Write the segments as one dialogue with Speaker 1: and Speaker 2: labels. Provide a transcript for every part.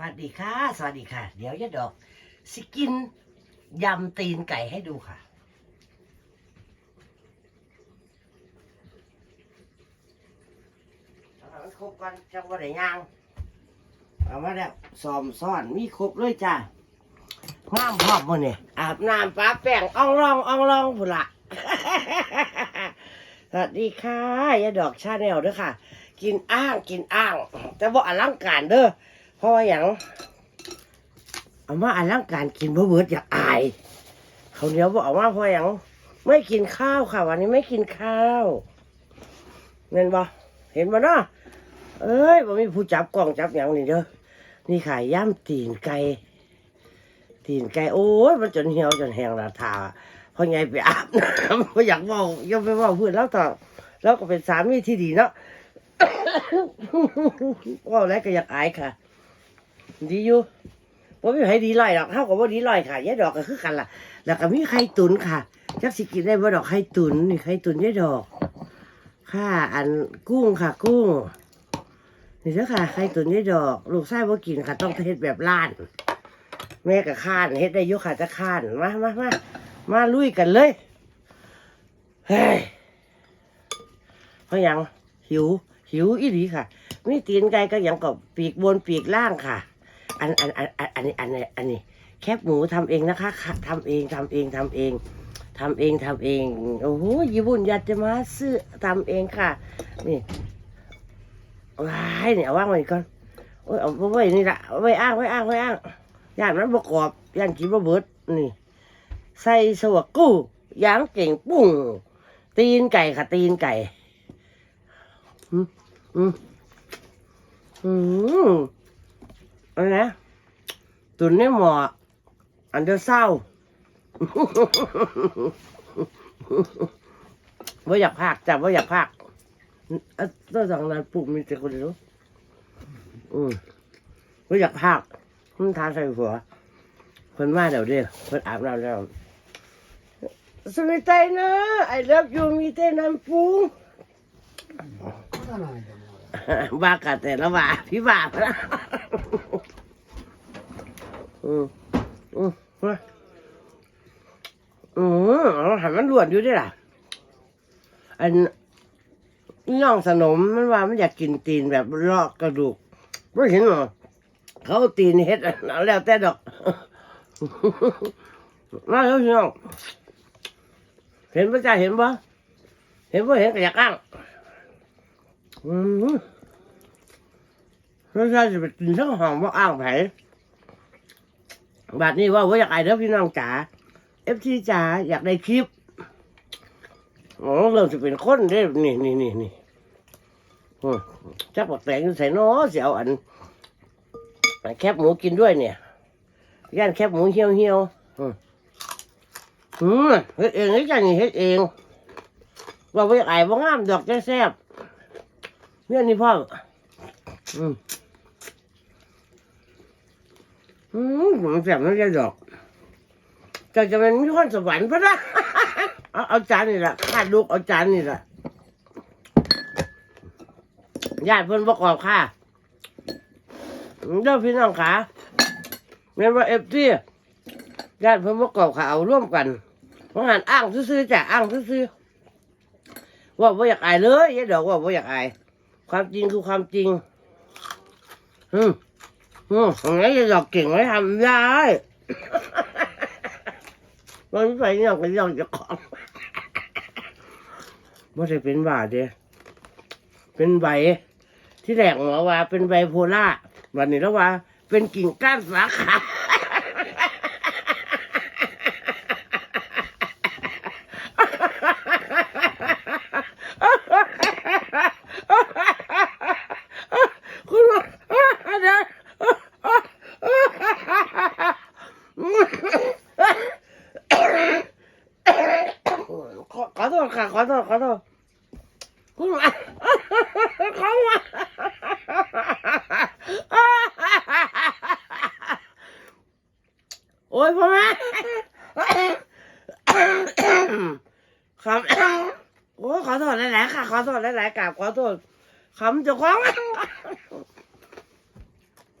Speaker 1: วัสดีค่ะ สวัสดีค่ะ เดี๋ยวยะดอกสิกินยำตีนไก่ให้ดูค่ะ ครบกันจังว่าได้ย่างเอามาแล้วซอมซ่อนมีครบเลยจ้าน้ำพร้อมหมดเนี่ยอาบน้ำปาแป้งอ่องรองอ่องรองพุ่นละสวัสดีค่ะยะดอกชาแนลเด้อค่ะ กินอ้างกินอ้าง แต่บ่อลังการเด้อ เพราะว่าอย่างเอามาอลังการกินบ่เบิดอยากอายเขาเหนียวบ่เอามาเพราะอย่างไม่กินข้าวค่ะ วันนี้ไม่กินข้าวเห็นบ่เห็นบ่เนาะเอ้ยบ่มีผู้จับกล้องจับอย่างนี่เด้อนี่ขายย่ำตีนไก่ตีนไก่โอ้ยมันจนเหี่ยวจนแห้งละทาพราะไงไปอาบน้ำบ่อยากว้าย่าไปว้าเพื่อนแล้วต่อแล้วก็เป็นสามีที่ดีเนาะว่าแล้วก็อยากอายค่ะ ดีอยู่ว่าไม่ให้ดีลอยหรอกเท่ากับว่าดีลอยค่ะยายดอกก็คือกันล่ะ แล้วก็มีไข่ตุนค่ะจักสิกินได้บ่ดอกไข่ตุนนี่ไข่ตุนยายดอก ค่ะ อันกุ้งค่ะ กุ้งนี่เด้อค่ะไข่ตุนยายดอก ลูกไส้บ่กินค่ะ ต้องเฮ็ดแบบล้าน แม่กับข้านเฮ็ดได้ยุค่ะจะข้านมามามามาลุยกันเลยเฮ้ยเพราะยังหิว หิวอีหลีค่ะมีตีนไก่ก็อย่างกับปีกบนปีกล่างค่ะ อันอันอันอันอันนี้อันนี้อันนี้แคบหมูทำเองนะคะค่ะทำเองทำเองทำเองทำเองทำเองโอ้โหญี่ปุ่นยากจะมาซื้อทำเองค่ะ นี่ว้ายเนี่ยเอว่างไว้ก่อนโอ้ยเอาไว้นี่ละไว้อ้างไว้อ้างไว้อ้างย่านมันประกอบย่านกินบะเบิดนี่ใส่สวกกู้ยางเก่งปุ้งตีนไก่ค่ะตีนไก่อืมอืมอืม อะไรนะตุนในหมออันเดอร์เศร้าว่าอยากพากจับว่าอยากพากอ่อตัวสองนั้นปลูกมีแต่คนเดียวอืมว่าอยากพากมันทานใส่หัวคนมาเดี๋ยวเดียวคนอาบน้ำแล้วสมิใจนะไอ้เลิฟยูมีแต่น้ำปู บ้ากะแต่ละว่าพี่บาพนะอืมอืมมาอืมเอาหันมันรวดอยู่ด้วยล่ะ อันน้องสนมมันว่ามันอยากกินตีนแบบลอกกระดูกไม่เห็นหรอเขาตีนเฮ็ดเอาแล้วแต่ดอกมาแล้วพี่น้องเห็นปะจ้าเห็นปะเห็นปะเห็นก็อยากอ้าง อืมรสชาติจะเป็นกินทั้งหอมว่าอ้างไผบัดนี้ว่าว่าอยากไอเด้อพี่น้องจ๋าเอฟซีจ๋าอยากได้คลิปอ๋อเริ่มจะเป็นคนเด้นี่นี่นี่นี่จักบักแตงใส่น้อเสียวอันอันแคบหมูกินด้วยเนี่ยย่านแคบหมูเหี่ยวเหี่ยวอืมเฮ็ดเองนี่จ้ะนี่เฮ็ดเองว่าไว้ไอ้บ่งามดอกแซ่บ เนี่ยนี่พ่ออืมอืมมันแซ่บนั่นจะดอกจะจะเป็นมีคนสวรรค์ปะนะเอาเอาจานนี่แหละขาดลูกเอาจานนี่แหละญาติเพิ่อนประกอบค่ะเด้อพี่น้องขาแม่นว่าเอฟซีญาติเพิ่อนประกอบค่ะเอาร่วมกันเพราะงานอ้างซื่อๆจ้ะอ้างซื่อๆว่าบ่อยากอายเลยยายดอกว่าบ่อยากอาย ความจริงคือความจริง อืมอืมอย่างนี้ยายดอกเก่งไว้ทำได้มันไม่ไปเนี่ยก็ยองจะของไม่ได้เป็นบาดเด้เป็นใบ ที่แรกหมอว่า เป็นใบโพล่าวันนี้แล้วว่า เป็นกิ่งก้านสาขา คุณว่าเดี๋ยวขอขอโทษค่ะ ขอโทษขอโทษคุณว่าเขาว่าโอ้ ยพ่อแม่ครับโอ้ขอโทษหลายๆค่ะ ขอโทษหลายๆกราบขอโทษคำเจ้าของ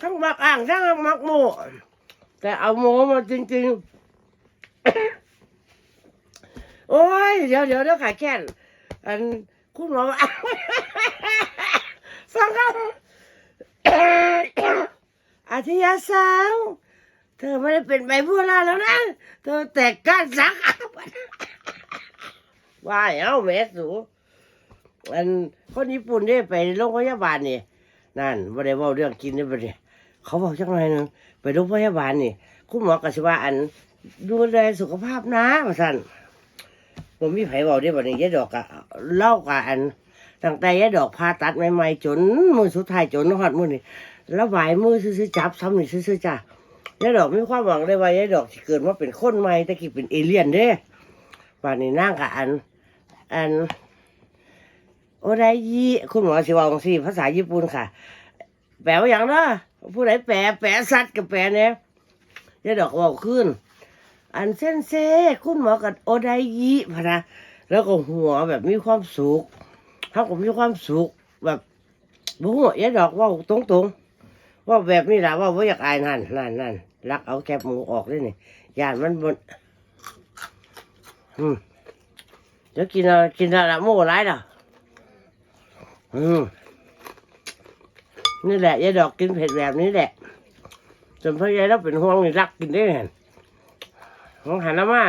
Speaker 1: ทั้งมักอ่างทั้งมักโมแต่เอาโมมาจริง ๆ โอ้ย เดี๋ยวเดี๋ยวเดี๋ยวขาแค้นอันคุณหมอฟังครับอาทิยาสัง เธอไม่ได้เป็นไบโพล่าแล้วนะ เธอแตกก้านสักว่าเอ้าแม่สูอันคนญี่ปุ่นได้ไปโรงพยาบาลนี่นั่นบ่ได้เว้าเรื่องกินได้บ่เนี่ยเขาบอกจังไรนึงไปโรงพยาบาลนี่คุณหมอก็สิว่าอันดูแลสุขภาพนะว่าซั่นผมมีไผเว้าได้บ่นี่ยายดอกก็เล่ากับอันตั้งแต่ยายดอกผ่าตัดใหม่ๆจนมื้อสุดท้ายจนฮอดมื้อนี่แล้วไหวมือซื่อๆจับซ้ำนี่ซื่อๆจ้ะ ยายดอกมีความหวังได้ว่ายายดอกสิเกิดมาเป็นคนใหม่แต่กี้เป็นเอเลี่ยนเด้ป่านนี้นั่งกับอัน อัน โอไดยิคุณหมอสิว่าจังซี่ภาษาญี่ปุ่นค่ะ แปลว่าอย่างเนาะผู้ใดแปลแปลสัตว์กับแปลเนี่ยยายดอกบอกขึ้น อันเส้นเซคุณหมอกับโอไดยิพะนะแล้วก็หัวแบบมีความสุขเขาก็มีความสุขแบบบุ้งยายดอกว่าตรงๆ ว่าแบบนี้แหละว่าว่อยากอายนั่นนั่นนั่นรักเอาแคบหมูออกด้วยนี่ยานมันบนอืมเดี๋ยวกินอะไรกินอะไรโม่ไรล่ะอืมนี่แหละยายดอกกินเผ็ดแบบนี้แหละจนพ่อยายเราเป็นห่วงนี่รักกินได้เห็นมองหันแล้วมา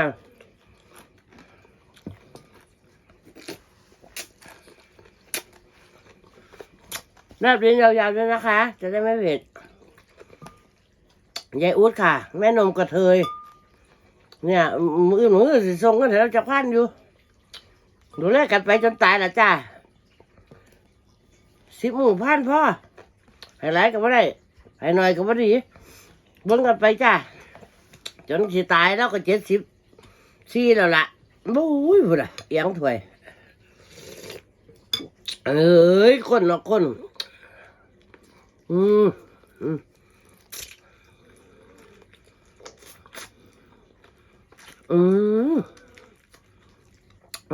Speaker 1: บลิ้นยาวๆด้วยนะคะ จะได้ไม่เผ็ดยายอูดค่ะ แม่นมกระเทย เนี่ยมือมือสิทรงกันเถอะเราจะพันอยู่ดูแลกันไปจนตายละจ้าสิบหมู่พันพ่อให้หลายก็ไม่ได้ให้หน่อยก็ไม่ดีเบิ่งกันไปจ้าจนสิตายแล้วก็เจ็ดสิบสี่แล้วล่ะบู้ยพุ่นอะเอียงถวยเอ้ยคนเนาะคน อืมอืมอืม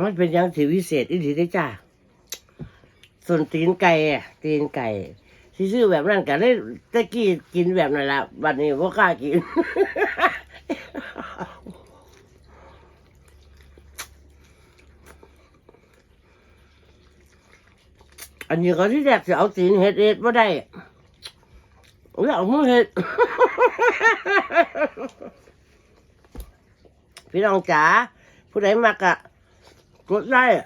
Speaker 1: มันเป็นอยังสีวิเศษอีดีได้จ้าส่วนตีนไก่อะตีนไก่ที่ซื้อแบบนั้นก็เลยตะกี้กินแบบนั้นละบัดนี้ว่กล้ากิน อันนี้ก็ที่แรกจะเอาตีนเห็ดเห็ดมาได้ แล้วเอามือเห็ดพี่น้องจ๋าผู้ใดมักอะกดไลค์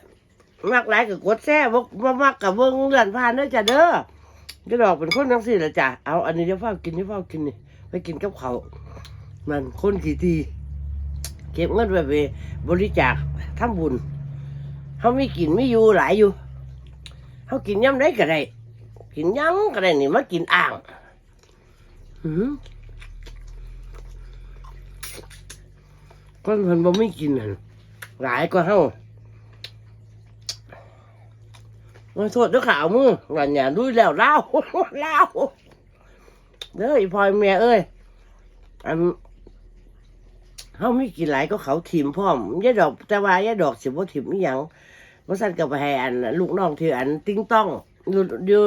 Speaker 1: มักหลายกับกดแซ่บ่บ่มักกับเบิ่งเลื่อนผ่านเด้อจ้ะเด้อจะดอกเป็นคนจังซี่ละจ้ะเอาอันนี้เดี๋ยวเฝ้ากินเดี๋ยวเฝ้ากินนี่ไปกินกับเขามันคนขี้ทีเก็บเงินไว้ไปบริจาคทำบุญเฮาไมีกินไมีอยู่หลายอยู่เฮากินยำได้ก็ได้กินยังก็ได้นี่มากินอ่าง หือนเพิ่นบ่มีกินนั่นหลายกว่าเฮามาโทษด้วยข่าวมึงงานอย่าดุยแล้วเล่าเล่าเด้ออีพลอยเมียเอ้ยอันเขาไม่กินหลายก็เขาถิ่มพร้อมยาดอกแต่ว่ายายดอกสิบ่ถิ่มอีหยังบ่สั่นกับไปให้อัน ลูกน้องที่อัน ติ้งต้องอยู่อยู่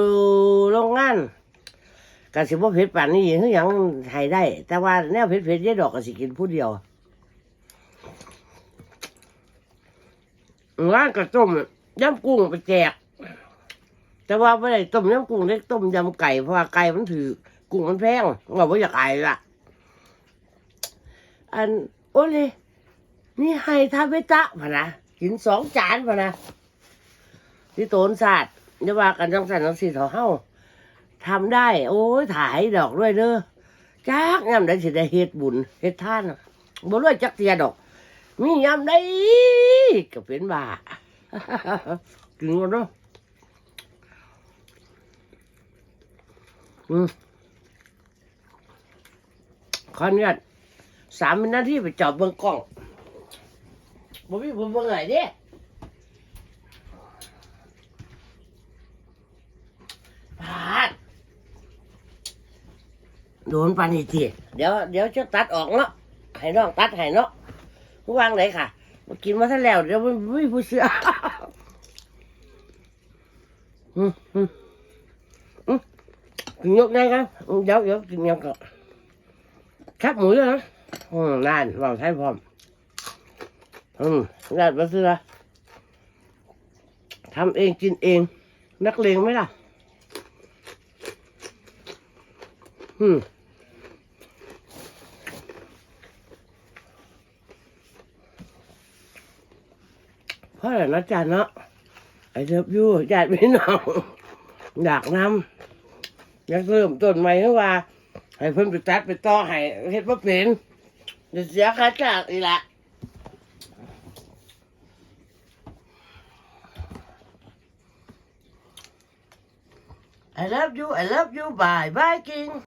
Speaker 1: โรงงาน ก็สิบ่เผ็ดปานนี้คือหยังให้ได้ แต่ว่าแนวเผ็ดๆยายดอกก็สิกินผู้เดียวร้านกระต้มยำกุ้งไปแจก แต่ว่าไม่ได้ต้มยำกุ้งเล็กต้มยำไก่เพราะว่าไก่มันถือกุ้งมันแพงว่าไม่อยากไก่ละอันโอ้เลยนี่ให้ทาเบตะพะนะกินสองจานพะนะที่โตนศาสตร์จะว่ากันจังสันจังสี่เถาเฮ้า ทำได้ โอ้ยถ่ายดอกด้วยเด้อจักยำได้สิได้เฮ็ดบุญเฮ็ดท่านบ่รวยจักเตียดอก มียำได้ก็เป็นบ้ากินกันเนาะอืมขออนุญาตสามนาทีไปจอบเบิ้งกล้องบ่มีผมเบิ้งไหนเด้พาด โดนปานนี่ทีเดี๋ยวเดี๋ยวจะตัดออกเนาะให้น้องตัดให้เนาะผู้วางไหนค่ะมากินมาท่านแล้วเดี๋ยวไม่ผู้เสืออืมอืมอืมกินยกได้กันเดี๋ยวเดี๋ยวกินยังก่อนครับหมูเลยนะอืมนั่นบอกใช้พร้อมอืมนั่นมาซื้อทำเองกินเอง นักเลงไหมล่ะ อืมเพราะ อะไรนะจ๊ะเนาะไอ้เลิฟยูญาติพี่น้องอยากนำอยากเริ่มต้นใหม่เพราะว่า ให้เพิ่นไปตัดไปต่อให้เฮ็ดบ่เป็นเดี๋ยวเสียค่าจ้างอีกละ I love you I love you bye bye king